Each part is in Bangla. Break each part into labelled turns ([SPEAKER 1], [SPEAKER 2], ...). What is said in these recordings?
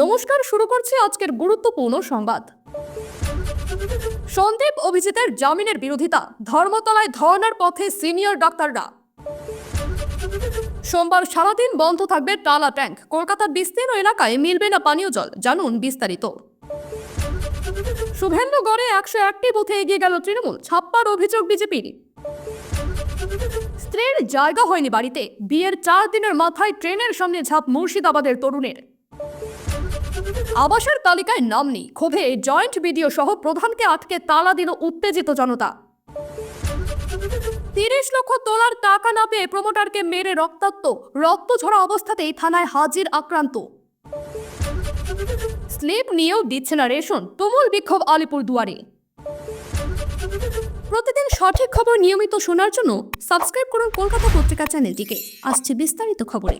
[SPEAKER 1] নমস্কার, শুরু করছে আজকের গুরুত্বপূর্ণ সংবাদ। সন্দীপ অভিজিতের জামিনের বিরোধিতা, ধর্মতলায় ধর্নার পথে সিনিয়র ডাক্তাররা। সোমবার সারাদিন বন্ধ থাকবে টালা ট্যাঙ্ক, কলকাতার বিস্তীর্ণ এলাকায় মিলবে না পানীয় জল, জানুন বিস্তারিত। শুভেন্দুগড়ে একশো একটি বুথে এগিয়ে গেল তৃণমূল, ছাপ্পার অভিযোগ বিজেপির। স্ত্রীর জায়গা হয়নি বাড়িতে, বিয়ের চার দিনের মাথায় ট্রেনের সামনে ঝাঁপ মুর্শিদাবাদের তরুণের। আবাসের তালিকায় নাম নেই। ক্ষোভে জয়েন্ট বিডিও সহ প্রধানকে আটকে তালা দিল উত্তেজিত জনতা। তিরিশ লক্ষ তোলার টাকা না পেয়ে প্রমোটারকে মেরে রক্তাক্ত। রক্ত ঝরা অবস্থাতেই থানায় হাজির আক্রান্ত। স্লিপ নিয়েও দিচ্ছে না রেশন। তুমুল বিক্ষোভ আলিপুর দুয়ারে। প্রতিদিন সঠিক খবর নিয়মিত শোনার জন্য সাবস্ক্রাইব করুন কলকাতা পত্রিকা চ্যানেলটিকে। আসছে বিস্তারিত খবরে।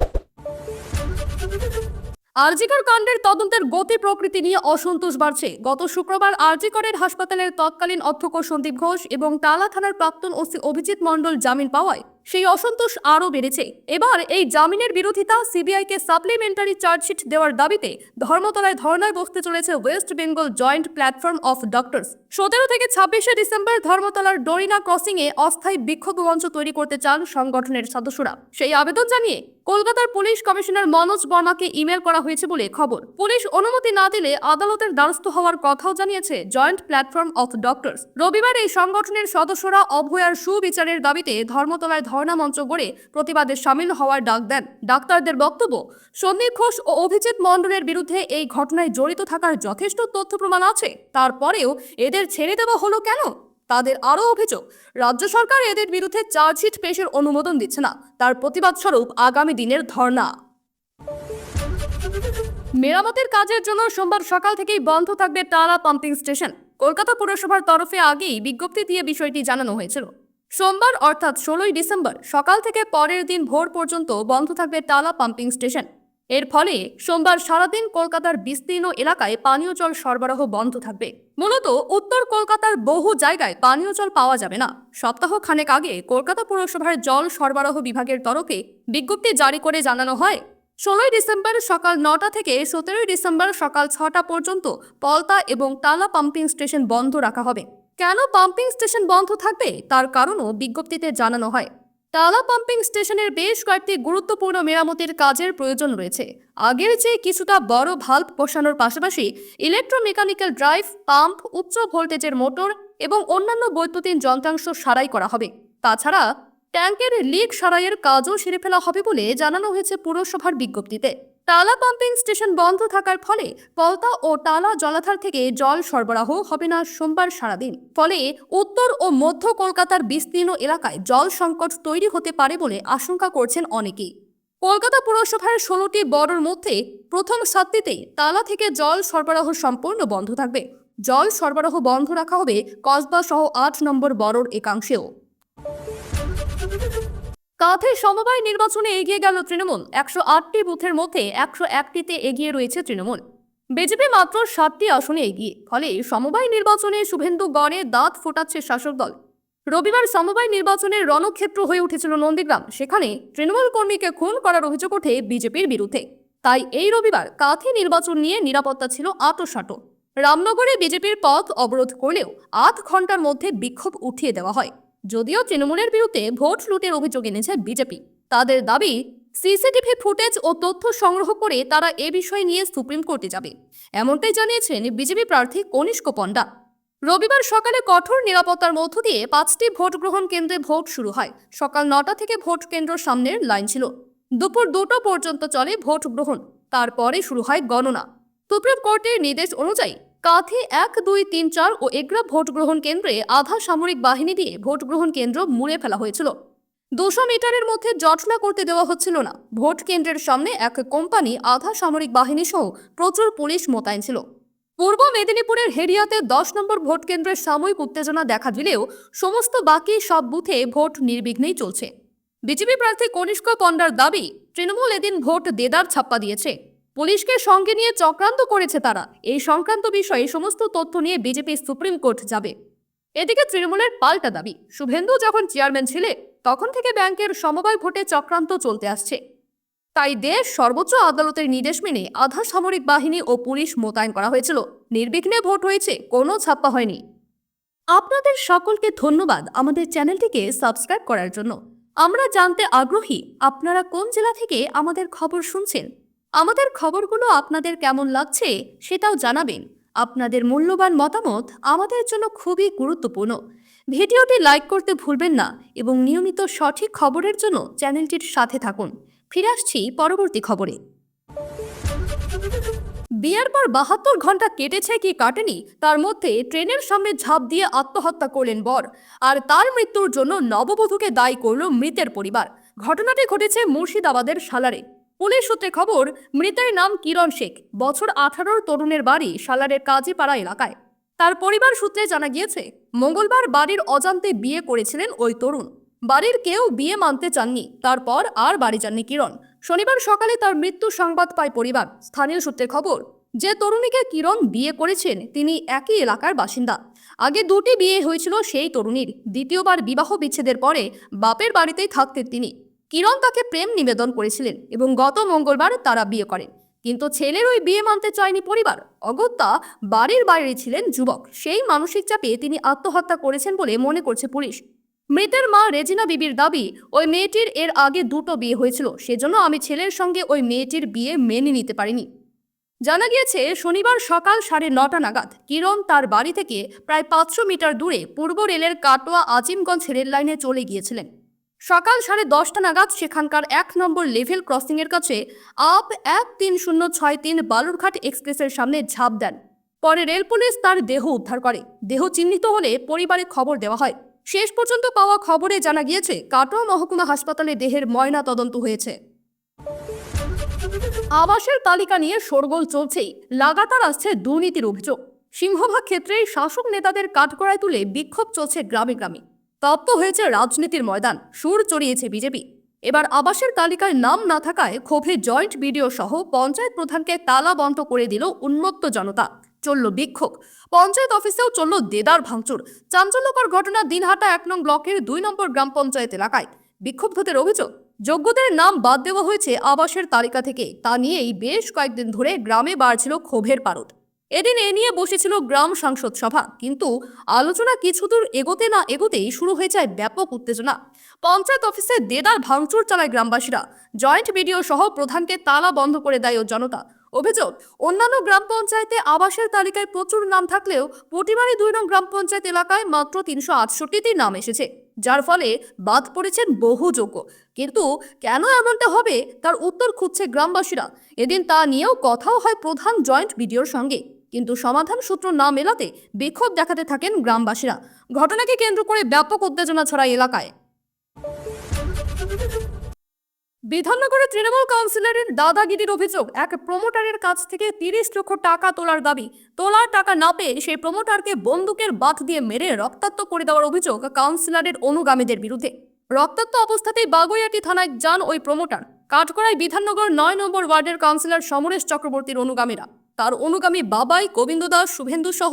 [SPEAKER 1] আরজিকর কাণ্ডের তদন্তের গতি প্রকৃতি নিয়ে অসন্তোষ বাড়ছে। গত শুক্রবার আরজিকরের হাসপাতালের তৎকালীন অধ্যক্ষ সন্দীপ ঘোষ এবং টালা থানার প্রাক্তন ওসি অভিজিৎ মণ্ডল জামিন পাওয়ায় সেই অসন্তোষ আরও বেড়েছে। এবার এই জামিনের বিরোধিতা সিবিআইকে সাপ্লিমেন্টারি চার্জশিট দেওয়ার দাবিতে ধর্মতলায় ধর্নায় বসতে চলেছে West Bengal joint platform of doctors. সতেরো থেকে ছাব্বিশে ডিসেম্বর ধর্মতলার ডরিনা ক্রসিং এ অস্থায়ী বিক্ষোভ মঞ্চ তৈরি করতে চান সংগঠনের সদস্যরা। সেই আবেদন জানিয়ে কলকাতার পুলিশ কমিশনার মনোজ বর্মাকে ইমেল করা হয়েছে বলে খবর। পুলিশ অনুমতি না দিলে আদালতের দ্বারস্থ হওয়ার কথাও জানিয়েছে জয়েন্ট প্ল্যাটফর্ম অফ ডক্টরস। রবিবার এই সংগঠনের সদস্যরা অভয়ার সুবিচারের দাবিতে ধর্মতলায় ধর্ণা মঞ্চ গড়ে প্রতিবাদে সামিল হওয়ার ডাক দেন। ডাক্তারদের বক্তব্য, সন্দীপ ঘোষ ও অভিজিৎ মণ্ডলের বিরুদ্ধে এই ঘটনায় জড়িত থাকার যথেষ্ট তথ্য প্রমাণ আছে। তারপরেও এদের ছেড়ে দেওয়া হলো কেন? তাদের আরও অভিযোগ, রাজ্য সরকার এদের বিরুদ্ধে চার্জশিট পেশের অনুমোদন দিচ্ছে না। তার প্রতিবাদ স্বরূপ আগামী দিনের ধর্ণা। মেরামতের কাজের জন্য সোমবার সকাল থেকেই বন্ধ থাকবে টালা পাম্পিং স্টেশন। কলকাতা পুরসভার তরফে আগেই বিজ্ঞপ্তি দিয়ে বিষয়টি জানানো হয়েছিল। সোমবার অর্থাৎ ষোলোই ডিসেম্বর সকাল থেকে পরের দিন ভোর পর্যন্ত বন্ধ থাকবে টালা পাম্পিং স্টেশন। এর ফলে সোমবার সারাদিন কলকাতার বিস্তীর্ণ এলাকায় পানীয় জল সরবরাহ বন্ধ থাকবে। মূলত উত্তর কলকাতার বহু জায়গায় পানীয় জল পাওয়া যাবে না। সপ্তাহ খানেক আগে কলকাতা পুরসভার জল সরবরাহ বিভাগের তরফে বিজ্ঞপ্তি জারি করে জানানো হয় ষোলোই ডিসেম্বর সকাল নটা থেকে সতেরোই ডিসেম্বর সকাল ছটা পর্যন্ত পলতা এবং টালা পাম্পিং স্টেশন বন্ধ রাখা হবে। কেন পাম্পিং স্টেশন বন্ধ থাকবে? তার কারণও বিজ্ঞপ্তিতে জানানো হয়। টালা পাম্পিং স্টেশনের বেশ কয়েকটি গুরুত্বপূর্ণ মেরামতির কাজের প্রয়োজন রয়েছে। আগের চেয়ে কিছুটা বড় ভাল্ব বসানোর পাশাপাশি ইলেকট্রোমেকানিক্যাল ড্রাইভ, পাম্প, উচ্চ ভোল্টেজের মোটর এবং অন্যান্য বৈদ্যুতিন যন্ত্রাংশ সারাই করা হবে। তাছাড়া ট্যাঙ্কের লিক সারাইয়ের কাজও সেরে ফেলা হবে বলে জানানো হয়েছে পুরসভার বিজ্ঞপ্তিতে। টালা পাম্পিং স্টেশন বন্ধ থাকার ফলে পলতা ও টালা জলাধার থেকে জল সরবরাহ হবে না সোমবার সারাদিন। ফলে উত্তর ও মধ্য কলকাতার বিস্তীর্ণ এলাকায় জল সংকট তৈরি হতে পারে বলে আশঙ্কা করছেন অনেকেই। কলকাতা পুরসভার ষোলোটি বড়র মধ্যে প্রথম সাতটিতেই তালা থেকে জল সরবরাহ সম্পূর্ণ বন্ধ থাকবে। জল সরবরাহ বন্ধ রাখা হবে কসবা সহ আট নম্বর বড়র একাংশেও। কাঁথে সমবায় নির্বাচনে এগিয়ে গেল তৃণমূল। একশো আটটি বুথের মধ্যে একশো একটিতে এগিয়ে রয়েছে তৃণমূল। বিজেপি মাত্র সাতটি আসনে এগিয়ে, ফলে সমবায় নির্বাচনে শুভেন্দু গড়ে দাঁত ফোটাচ্ছে শাসক দল। রবিবার সমবায় নির্বাচনের রণক্ষেত্র হয়ে উঠেছিল নন্দীগ্রাম। সেখানে তৃণমূল কর্মীকে খুন করার অভিযোগ ওঠে বিজেপির বিরুদ্ধে। তাই এই রবিবার কাঁথি নির্বাচন নিয়ে নিরাপত্তা ছিল আটোসাটো। রামনগরে বিজেপির পথ অবরোধ করলেও আধ ঘণ্টার মধ্যে বিক্ষোভ উঠিয়ে দেওয়া হয়। যদিও তৃণমূলের বিরুদ্ধে ভোট লুটের অভিযোগ এনেছে বিজেপি। তাদের দাবি, সিসিটিভি ফুটেজ ও তথ্য সংগ্রহ করে তারা এ বিষয় নিয়ে সুপ্রিম কোর্টে যাবে। এমনটাই জানিয়েছেন বিজেপি প্রার্থী কনিষ্ক পণ্ডা। রবিবার সকালে কঠোর নিরাপত্তার মধ্য দিয়ে পাঁচটি ভোট গ্রহণ কেন্দ্রে ভোট শুরু হয়। সকাল নটা থেকে ভোট কেন্দ্র সামনের লাইন ছিল। দুপুর দুটো পর্যন্ত চলে ভোট গ্রহণ। তারপরে শুরু হয় গণনা। সুপ্রিম কোর্টের নির্দেশ অনুযায়ী কাঁথি এক, দুই, তিন, চার ও এগ্রা ভোট গ্রহণ কেন্দ্রে আধা সামরিক বাহিনী দিয়ে ভোট গ্রহণ কেন্দ্র মুড়ে ফেলা হয়েছিল। দুশো মিটারের মধ্যে জটলা করতে দেওয়া হচ্ছিল না। ভোট কেন্দ্রের সামনে এক কোম্পানি আধা সামরিক বাহিনী সহ প্রচুর পুলিশ মোতায়েন ছিল। পূর্ব মেদিনীপুরের হেরিয়াতে দশ নম্বর ভোট কেন্দ্রের সাময়িক উত্তেজনা দেখা দিলেও সমস্ত বাকি সব বুথে ভোট নির্বিঘ্নেই চলছে। বিজেপি প্রার্থী কনিষ্ক পণ্ডার দাবি, তৃণমূল এদিন ভোট দেদার ছাপ্পা দিয়েছে। পুলিশকে সঙ্গে নিয়ে চক্রান্ত করেছে তারা। এই সংক্রান্ত বিষয়ে সমস্ত তথ্য নিয়ে বিজেপি সুপ্রিম কোর্ট যাবে। এদিকে তৃণমূলের পাল্টা দাবি, শুভেন্দু যখন চেয়ারম্যান ছিলে, তখন থেকে ব্যাংকের সমবায় ভোটে চক্রান্ত চলতে আসছে। তাই দেশ সর্বোচ্চ আদালতের নির্দেশ মেনে আধা সামরিক বাহিনী ও পুলিশ মোতায়েন করা হয়েছিল। নির্বিঘ্নে ভোট হয়েছে, কোনো ছাপ্পা হয়নি। আপনাদের সকলকে ধন্যবাদ আমাদের চ্যানেলটিকে সাবস্ক্রাইব করার জন্য। আমরা জানতে আগ্রহী, আপনারা কোন জেলা থেকে আমাদের খবর শুনছেন? আমাদের খবরগুলো আপনাদের কেমন লাগছে সেটাও জানাবেন। আপনাদের মূল্যবান মতামত আমাদের জন্য খুবই গুরুত্বপূর্ণ। ভিডিওটি লাইক করতে ভুলবেন না এবং নিয়মিত সঠিক খবরের জন্য চ্যানেলটির সাথে থাকুন। ফিরে আসছি পরবর্তী খবরে। বিয়ের পর বাহাত্তর ঘণ্টা কেটেছে কি কাটেনি, তার মধ্যে ট্রেনের সামনে ঝাঁপ দিয়ে আত্মহত্যা করলেন বর। আর তার মৃত্যুর জন্য নববধূকে দায়ী করল মৃতের পরিবার। ঘটনাটি ঘটেছে মুর্শিদাবাদের সালারে। পুলিশ সূত্রে খবর, মৃতের নাম কিরণ শেখ, বছর আঠারোর তরুণের বাড়ি সালারের কাজীপাড়া এলাকায়। তার পরিবার সূত্রে জানা গিয়েছে, মঙ্গলবার বাড়ির অজান্তে বিয়ে করেছিলেন ওই তরুণ। বাড়ির কেউ বিয়ে মানতে চাননি, তারপর আর বাড়ি যাননি কিরণ। শনিবার সকালে তার মৃত্যু সংবাদ পায় পরিবার। স্থানীয় সূত্রে খবর, যে তরুণীকে কিরণ বিয়ে করেছেন, তিনি একই এলাকার বাসিন্দা। আগে দুটি বিয়ে হয়েছিল সেই তরুণীর। দ্বিতীয়বার বিবাহ বিচ্ছেদের পরে বাপের বাড়িতেই থাকতেন তিনি। কিরণ তাকে প্রেম নিবেদন করেছিলেন এবং গত মঙ্গলবার তারা বিয়ে করেন। কিন্তু ছেলের ওই বিয়ে মানতে চায়নি পরিবার। অগত্যা বাড়ির বাইরে ছিলেন যুবক। সেই মানসিক চাপে তিনি আত্মহত্যা করেছেন বলে মনে করছে পুলিশ। মৃতের মা রেজিনা বিবির দাবি, ওই মেয়েটির এর আগে দুটো বিয়ে হয়েছিল, সেজন্য আমি ছেলের সঙ্গে ওই মেয়েটির বিয়ে মেনে নিতে পারিনি। জানা গিয়েছে, শনিবার সকাল সাড়ে নটা নাগাদ কিরণ তার বাড়ি থেকে প্রায় পাঁচশো মিটার দূরে পূর্ব রেলের কাটোয়া আজিমগঞ্জ রেল লাইনে চলে গিয়েছিলেন। সকাল সাড়ে দশটা নাগাদ সেখানকার এক নম্বর লেভেল ক্রসিংয়ের কাছে আপ এক তিন শূন্য ছয় তিন বালুরঘাট এক্সপ্রেসের সামনে ঝাঁপ দেন। পরে রেল পুলিশ তার দেহ উদ্ধার করে। দেহ চিহ্নিত হলে পরিবারে খবর দেওয়া হয়। শেষ পর্যন্ত পাওয়া খবরে জানা গিয়েছে, কাটোয়া মহকুমা হাসপাতালে দেহের ময়না তদন্ত হয়েছে। আবাসের তালিকা নিয়ে শোরগোল চলছেই। লাগাতার আসছে দুর্নীতির অভিযোগ। সিংহভাগ ক্ষেত্রে শাসক নেতাদের কাঠগড়ায় তুলে বিক্ষোভ চলছে গ্রামে গ্রামে। তপ্ত হয়েছে রাজনীতির ময়দান। সুর চড়িয়েছে বিজেপি। এবার আবাসের তালিকায় নাম না থাকায় ক্ষোভে জয়েন্ট বিডিও সহ পঞ্চায়েত প্রধানকে তালা বন্ধ করে দিল উন্মত্ত জনতা। চলল বিক্ষোভ। পঞ্চায়েত অফিসেও চলল দেদার ভাঙচুর। চাঞ্চল্যকর ঘটনা দিনহাটা এক নং ব্লকের দুই নম্বর গ্রাম পঞ্চায়েত এলাকায়। বিক্ষুব্ধদের অভিযোগ, যোগ্যদের নাম বাদ দেওয়া হয়েছে আবাসের তালিকা থেকে। তা নিয়েই বেশ কয়েকদিন ধরে গ্রামে বাড়ছিল ক্ষোভের পারদ। এদিন এ নিয়ে বসেছিল গ্রাম সাংসদ সভা, কিন্তু আলোচনা কিছুদূর এগোতে না এগোতেই শুরু হয়ে যায় ব্যাপক উত্তেজনা। পঞ্চায়েত অফিসে দেদার ভাঙচুর চালায় গ্রামবাসীরা। জয়েন্ট বিডিও সহ প্রধানকে তালা বন্ধ করে দেয় ও জনতা। অভিযোগ, অন্যান্য গ্রাম পঞ্চায়েতে আবাসের তালিকায় প্রচুর নাম থাকলেও পটিমারি দুই নং গ্রাম পঞ্চায়েত এলাকায় মাত্র তিনশো আটষট্টিটি নাম এসেছে। যার ফলে বাদ পড়েছেন বহু যোগ্য। কিন্তু কেন এমনটা হবে? তার উত্তর খুঁজছে গ্রামবাসীরা। এদিন তা নিয়েও কথাও হয় প্রধান জয়েন্ট ভিডিওর সঙ্গে। কিন্তু সমাধান সূত্র না মেলাতে বিক্ষোভ দেখাতে থাকেন গ্রামবাসীরা। ঘটনাকে কেন্দ্র করে ব্যাপক উত্তেজনা ছড়ায় এলাকায়। বিধাননগরের তৃণমূল কাউন্সিলরের দাদাগিরির অভিযোগ, এক প্রমোটারের কাছ থেকে তিরিশ লক্ষ টাকা তোলার দাবি। তোলার টাকা না পেয়ে সেই প্রমোটারকে বন্দুকের বাঁধ দিয়ে মেরে রক্তাক্ত করে দেওয়ার অভিযোগ কাউন্সিলরের অনুগামীদের বিরুদ্ধে। রক্তাক্ত অবস্থাতেই বাগুইয়াটি থানায় যান ওই প্রমোটার। কাঠগড়ায় বিধাননগর নয় নম্বর ওয়ার্ডের কাউন্সিলর সমরেশ চক্রবর্তীর অনুগামীরা। তার অনুগামী বাবাই গোবিন্দ দাস শুভেন্দু সহ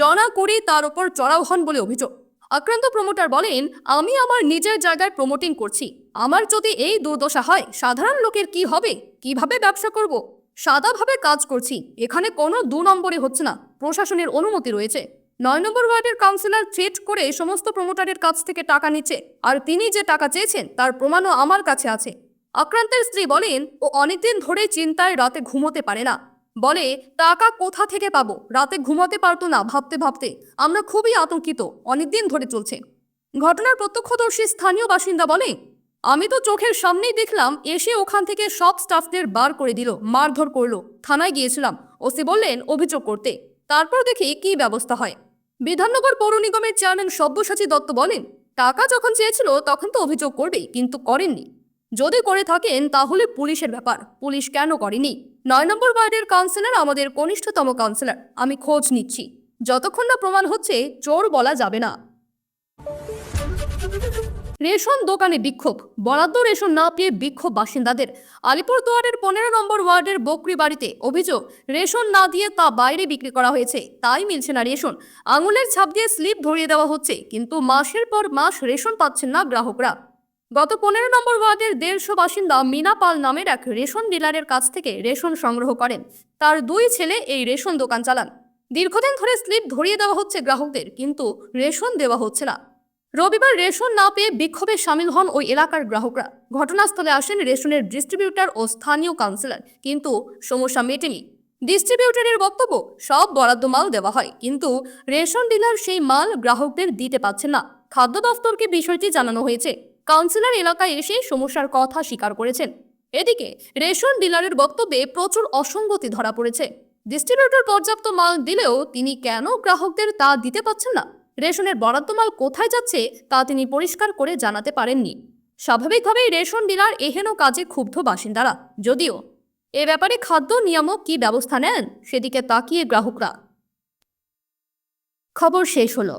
[SPEAKER 1] জনা করি তার ওপর চড়াও হন বলে অভিযোগ। আক্রান্ত প্রমোটার বলেন, আমি আমার নিজের জায়গায় প্রমোটিং করছি। আমার যদি এই দুর্দশা হয়, সাধারণ লোকের কি হবে? কীভাবে ব্যবসা করব? সাদাভাবে কাজ করছি। এখানে কোনো দু নম্বরে হচ্ছে না। প্রশাসনের অনুমতি রয়েছে। নয় নম্বর ওয়ার্ডের কাউন্সিলর থ্রেট করে সমস্ত প্রমোটারের কাছ থেকে টাকা নিচ্ছে। আর তিনি যে টাকা চেয়েছেন, তার প্রমাণও আমার কাছে আছে। আক্রান্তের স্ত্রী বলেন, ও অনেকদিন ধরে চিন্তায় রাতে ঘুমোতে পারে না। বলে, টাকা কোথা থেকে পাবো? রাতে ঘুমাতে পারতো না, ভাবতে ভাবতে। আমরা খুবই আতঙ্কিত, অনেকদিন ধরে চলছে। ঘটনার প্রত্যক্ষদর্শী স্থানীয় বাসিন্দা বলে, আমি তো চোখের সামনেই দেখলাম, এসে ওখান থেকে সব স্টাফদের বার করে দিল, মারধর করল। থানায় গিয়েছিলাম। ওসি বললেন, অভিযোগ করতে। তারপর দেখি কি ব্যবস্থা হয়। বিধাননগর পৌর নিগমের চেয়ারম্যান সব্যসাচী দত্ত বলেন, টাকা যখন চেয়েছিল, তখন তো অভিযোগ করবেই, কিন্তু করেননি। যদি করে থাকেন, তাহলে পুলিশের ব্যাপার। পুলিশ কেন করেনি? নয় নম্বর ওয়ার্ডের কাউন্সিলর আমাদের কনিষ্ঠতম কাউন্সিলর আমি খোঁজ নিচ্ছি। যতক্ষণ না প্রমাণ হচ্ছে, চোর বলা যাবে না। রেশন দোকানে বিক্ষোভ। বরাদ্দ রেশন না পেয়ে বিক্ষোভ বাসিন্দাদের। আলিপুরদুয়ারের পনেরো নম্বর ওয়ার্ডের বকরি বাড়িতে অভিযোগ, রেশন না দিয়ে তা বাইরে বিক্রি করা হয়েছে। তাই মিলছে না রেশন। আঙুলের ছাপ দিয়ে স্লিপ ধরিয়ে দেওয়া হচ্ছে। কিন্তু মাসের পর মাস রেশন পাচ্ছেন না গ্রাহকরা। গত পনেরো নম্বর ওয়ার্ডের দেড়শো বাসিন্দা মিনা পাল নামের এক রেশন ডিলারের কাছ থেকে রেশন সংগ্রহ করেন। তার দুই ছেলে এই রেশন দোকান চালান। দীর্ঘদিন ধরে স্লিপ ধরিয়ে দেওয়া হচ্ছে গ্রাহকদের, কিন্তু রেশন দেওয়া হচ্ছে না। রবিবার রেশন না পেয়ে বিক্ষোভে সামিল হন ওই এলাকার গ্রাহকরা। ঘটনাস্থলে আসেন রেশনের ডিস্ট্রিবিউটর ও স্থানীয় কাউন্সিলর, কিন্তু সমস্যা মেটেনি। ডিস্ট্রিবিউটরের বক্তব্য, সব বরাদ্দ মাল দেওয়া হয়, কিন্তু রেশন ডিলার সেই মাল গ্রাহকদের দিতে পারছেন না। খাদ্য দফতরকে বিষয়টি জানানো হয়েছে। কাউন্সিলর এলাকায় এসে সমস্যার কথা স্বীকার করেছেন। এদিকে রেশন ডিলারের বক্তব্যে প্রচুর অসঙ্গতি ধরা পড়েছে। ডিস্ট্রিবিউটর পর্যাপ্ত মাল দিলেও তিনি কেন গ্রাহকদের তা দিতে পারছেন না? রেশনের বরাদ্দ মাল কোথায় যাচ্ছে তা তিনি পরিষ্কার করে জানাতে পারেননি। স্বাভাবিকভাবেই রেশন ডিলার এহেন কাজে ক্ষুব্ধ বাসিন্দারা। যদিও এ ব্যাপারে খাদ্য নিয়ামক কী ব্যবস্থা নেন সেদিকে তাকিয়ে গ্রাহকরা। খবর শেষ হলো।